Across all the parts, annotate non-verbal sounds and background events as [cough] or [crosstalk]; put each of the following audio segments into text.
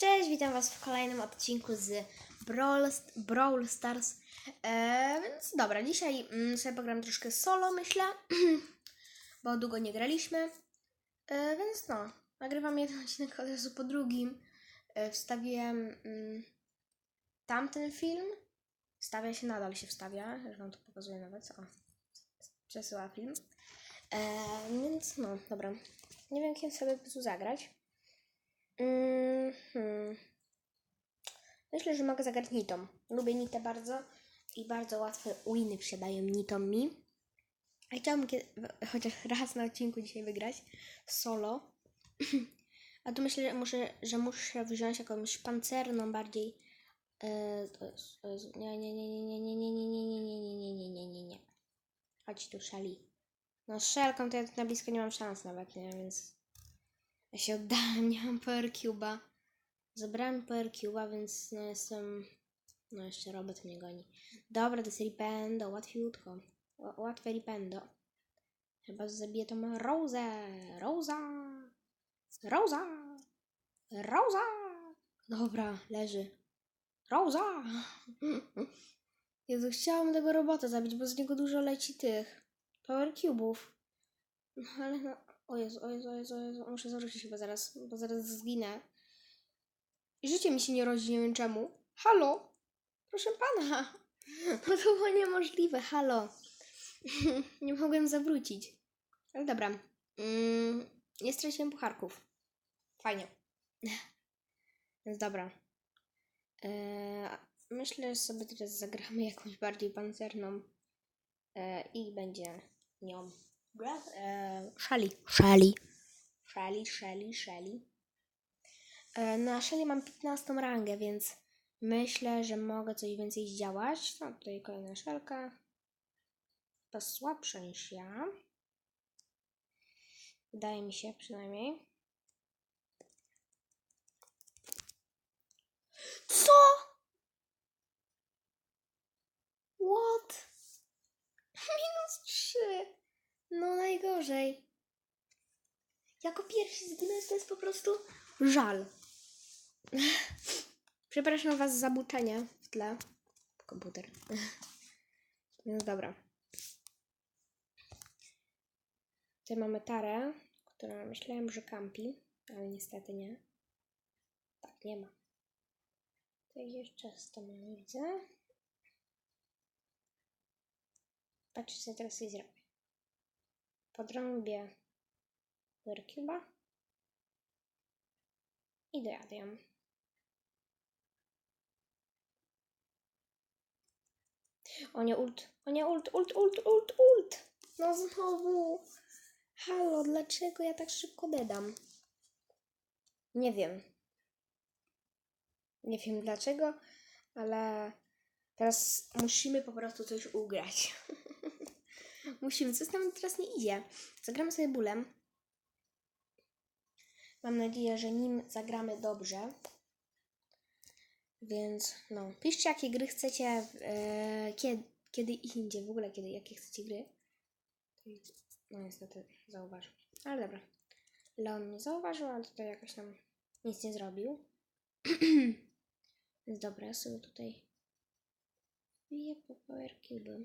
Cześć, witam Was w kolejnym odcinku z Brawl, Brawl Stars. E, więc dobra, dzisiaj mm, sobie pogram troszkę solo, myślę, [clears throat] bo długo nie graliśmy. E, więc no, nagrywam jeden odcinek od razu po drugim. E, wstawiłem mm, tamten film. Stawia się, nadal się wstawia, już Wam to pokazuję nawet. O, przesyła film. E, więc no, dobra. Nie wiem, kim sobie tu zagrać. Mhm. Myślę, że mogę zagrać Nitą. Lubię Nitę bardzo i bardzo łatwe winy przydają Nitą mi. A chciałabym kiedy, chociaż raz na odcinku dzisiaj wygrać solo. A tu myślę, że muszę, że muszę wziąć jakąś pancerną bardziej. E, jest, nie, nie, nie, nie, nie, nie, nie, nie, nie, nie, nie, nie, nie, nie, nie. Chodź tu, Shelly. No z Shelką to ja na blisko nie mam szans nawet, nie, więc ja się oddałem, [laughs] nie mam Power Cube'a. Zabrałem Power więc no jestem... No jeszcze Robert mnie goni. Dobra, to jest Ripendo, łatwiutko. Ł- Łatwe Ripendo. Chyba zabiję tą Rosę. Rosa! Rosa! Rosa! Dobra, leży. Rosa! [laughs] Jezu, chciałam tego robota zabić, bo z niego dużo leci tych Power Cube'ów. No ale no, o Jezu, o Jezu, o Jezu, o Jezu, muszę zarzucić chyba zaraz, bo zaraz zginę. I życie mi się nie rodzi, nie wiem czemu. Halo? Proszę pana. [laughs] No to było niemożliwe, halo. [laughs] nie mogłem zawrócić. Ale dobra. Mm, nie straciłem pucharków. Fajnie. [laughs] Więc dobra. Eee, myślę, że sobie teraz zagramy jakąś bardziej pancerną. Eee, I będzie nią. Eee, Shelly. Shelly. Shelly, Shelly, Shelly. E, Na Shelly mam 15 rangę, więc myślę, że mogę coś więcej zdziałać. No, tutaj kolejna szelka. To słabsza niż ja. Wydaje mi się przynajmniej. Co? What? Minus 3. No najgorzej. Jako pierwszy zginąć to jest po prostu żal. Przepraszam Was za buczenie w tle. Komputer. Więc dobra. Tutaj mamy tarę, która myślałem, że kampi, ale niestety nie. Tak, nie ma. Tutaj jeszcze tą nie widzę. Patrzcie, co teraz jej zrobię. Podrąbię Werkuba i ją. O nie, ult, o nie, ult, ult, ult, ult, ult. No znowu. Halo, dlaczego ja tak szybko dedam? Nie wiem. Nie wiem dlaczego, ale teraz musimy po prostu coś ugrać. [laughs] musimy, coś nam teraz nie idzie. Zagramy sobie bólem. Mam nadzieję, że nim zagramy dobrze. Więc no, piszcie jakie gry chcecie, e, kiedy, kiedy indziej, w ogóle kiedy, jakie chcecie gry. No niestety zauważył. Ale dobra. Leon mnie zauważył, ale tutaj jakoś tam nic nie zrobił. [clears throat] Więc dobra, sobie tutaj wbiję po Power Cube.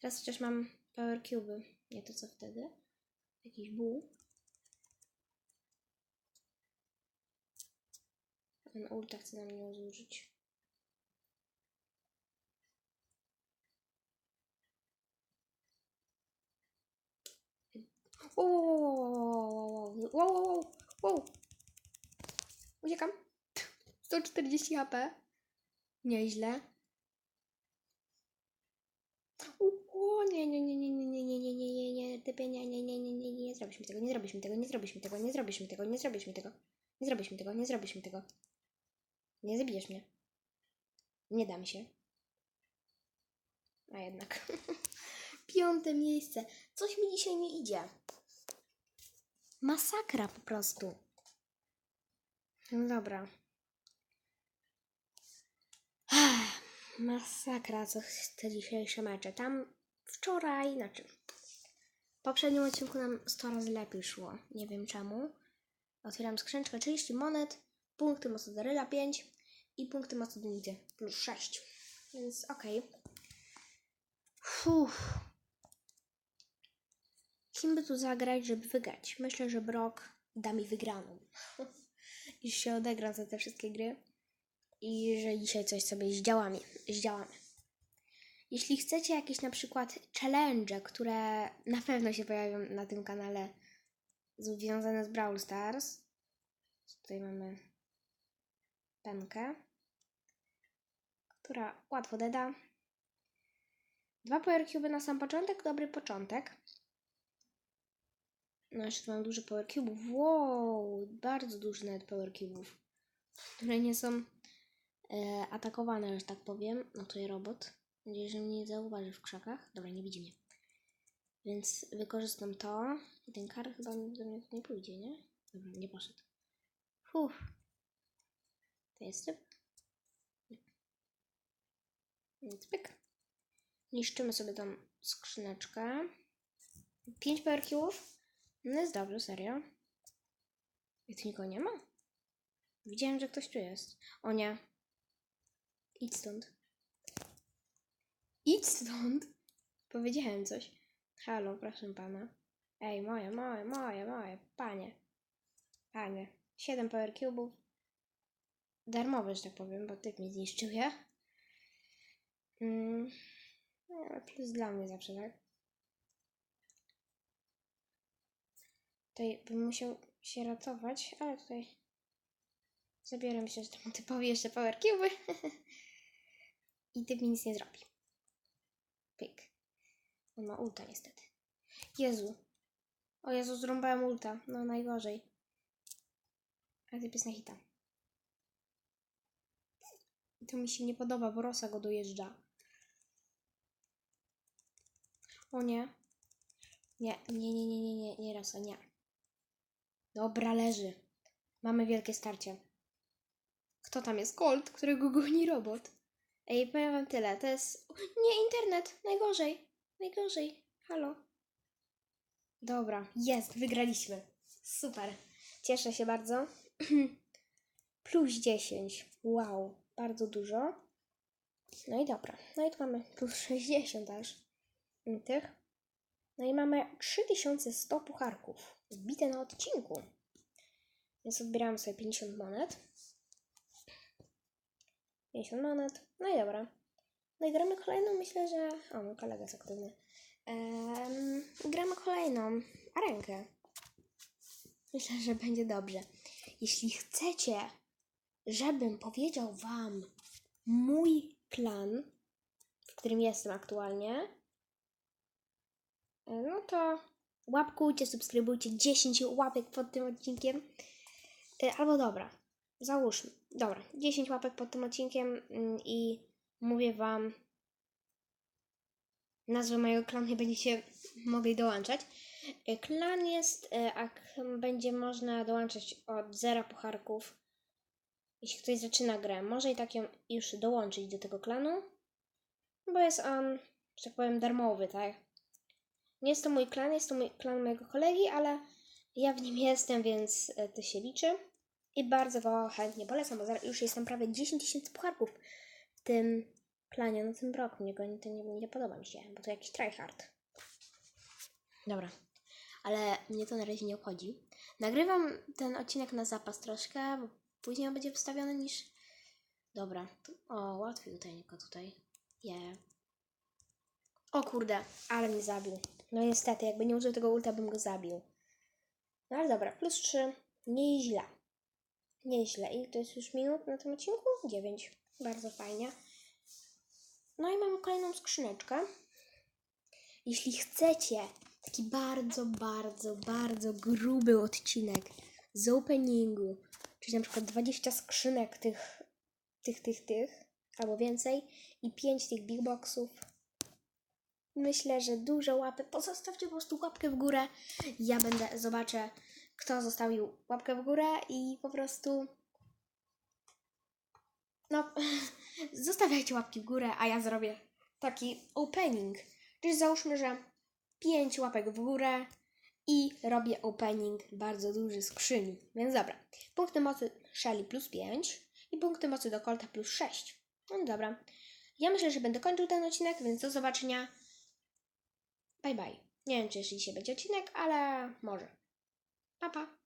Teraz chociaż mam Power Cube, nie to co wtedy. Jakiś buł. Ten ulta chce na mnie zużyć. Wow, wow. Uciekam. 140 HP. Nieźle. O, nie, nie, nie, nie, nie, nie, nie, nie, nie, nie, nie, typie, nie, nie, nie, nie, nie, nie, nie zrobisz mi tego, nie zrobisz mi tego, nie zrobisz mi tego, nie zrobisz mi tego, nie zrobisz mi tego, nie zrobisz mi tego, nie zrobisz mi tego. Nie zabijesz mnie. Nie dam się. A jednak. [laughs] Piąte miejsce. Coś mi dzisiaj nie idzie. Masakra po prostu. No dobra. Masakra, co te dzisiejsze mecze. Tam wczoraj, znaczy w poprzednim odcinku nam 100 razy lepiej szło. Nie wiem czemu. Otwieram skrzynczkę 30 monet. Punkty mocodaryla 5 i punkty mocodynity plus 6. Więc okej. Fuh. Kim by tu zagrać, żeby wygrać? Myślę, że Brock da mi wygraną. [laughs] Już się odegra za te wszystkie gry. I że dzisiaj coś sobie zdziałamy. zdziałamy. Jeśli chcecie jakieś na przykład challenge, które na pewno się pojawią na tym kanale związane z Brawl Stars. Tutaj mamy penkę, która łatwo deda. Dwa power cube na sam początek, dobry początek. No jeszcze mam dużo power cube'ów. Wow, bardzo dużo nawet power cube'ów, które nie są e, atakowane, że tak powiem. No to jest robot. Mam nadzieję, że mnie nie zauważy w krzakach. Dobra, nie widzi mnie. Więc wykorzystam to. I ten kar chyba do mnie nie pójdzie, nie? Dobra, nie poszedł. Fuh. To jest typ. Więc. Niszczymy sobie tą skrzyneczkę. Pięć power cube'ów. No jest dobrze, serio. I tu nikogo nie ma? Widziałem, że ktoś tu jest. O nie. Idź stąd. Idź stąd. Powiedziałem coś. Halo, proszę pana. Ej, moje, moje, moje, moje, panie. Panie. Siedem power cube'ów. Darmowe, że tak powiem, bo typ mi zniszczył je. Mm. no, Plus dla mnie zawsze, tak? Tutaj bym musiał się ratować, ale tutaj zabiorę myślę, że temu typowi jeszcze power cube'y. [laughs] I typ mi nic nie zrobi. Pyk. On ma ulta niestety. Jezu. O Jezu, zrąbałem ulta. No najgorzej. Ale typ jest na hita. To mi się nie podoba, bo Rosa go dojeżdża. O nie. Nie, nie, nie, nie, nie, nie, nie Rosa, nie. Dobra, leży. Mamy wielkie starcie. Kto tam jest? Colt, którego goni robot. Ej, powiem wam tyle, to jest... Nie, internet, najgorzej, najgorzej, halo. Dobra, jest, wygraliśmy. Super, cieszę się bardzo. [clears throat] Plus 10, wow, bardzo dużo. No i dobra, no i tu mamy plus 60 aż tych. No i mamy 3100 pucharków wbite na odcinku. Więc odbieramy sobie 50 monet. 50 monet. No i dobra. No i gramy kolejną, myślę, że... O, mój kolega jest aktywny. Em, gramy kolejną arenkę. Myślę, że będzie dobrze. Jeśli chcecie, żebym powiedział wam mój klan, w którym jestem aktualnie, e, no to łapkujcie, subskrybujcie 10 łapek pod tym odcinkiem. E, Albo dobra, załóżmy. Dobra, 10 łapek pod tym odcinkiem mm, i mówię wam nazwę mojego klanu i będziecie mogli dołączać. E, Klan jest, ak będzie można dołączyć od zera pucharków. Jeśli ktoś zaczyna grę, może i tak ją już dołączyć do tego klanu, bo jest on, że tak powiem, darmowy, tak? Nie jest to mój klan, jest to mój klan mojego kolegi, ale ja w nim jestem, więc e, to się liczy. I bardzo go chętnie polecam, bo już jestem prawie 10 tysięcy pucharków w tym planie, na tym roku. Mnie go to nie, nie podoba mi się, bo to jakiś tryhard. Dobra, ale mnie to na razie nie obchodzi. Nagrywam ten odcinek na zapas troszkę, później on będzie wstawiony niż... Dobra, o, łatwiej tutaj. Je. O kurde, ale mnie zabił. No niestety, jakby nie użył tego ulta, bym go zabił. No ale dobra, plus 3, nieźle. Nieźle. I to jest już minut na tym odcinku? 9. Bardzo fajnie. No i mamy kolejną skrzyneczkę. Jeśli chcecie taki bardzo, bardzo, bardzo gruby odcinek z openingu, czyli na przykład 20 skrzynek tych, tych, tych, tych, albo więcej i 5 tych big boxów, myślę, że dużo łapek. Pozostawcie po prostu łapkę w górę. Ja będę, zobaczę, kto zostawił łapkę w górę i po prostu. No, [laughs] zostawiajcie łapki w górę, a ja zrobię taki opening. Czyli załóżmy, że 5 łapek w górę i robię opening bardzo duży skrzyni. Więc dobra. Punkty mocy Shelly plus 5 i punkty mocy do Colta plus 6. No dobra. Ja myślę, że będę kończył ten odcinek, więc do zobaczenia. Bye bye. Nie wiem, czy jeszcze dzisiaj będzie odcinek, ale może. Pa, pa.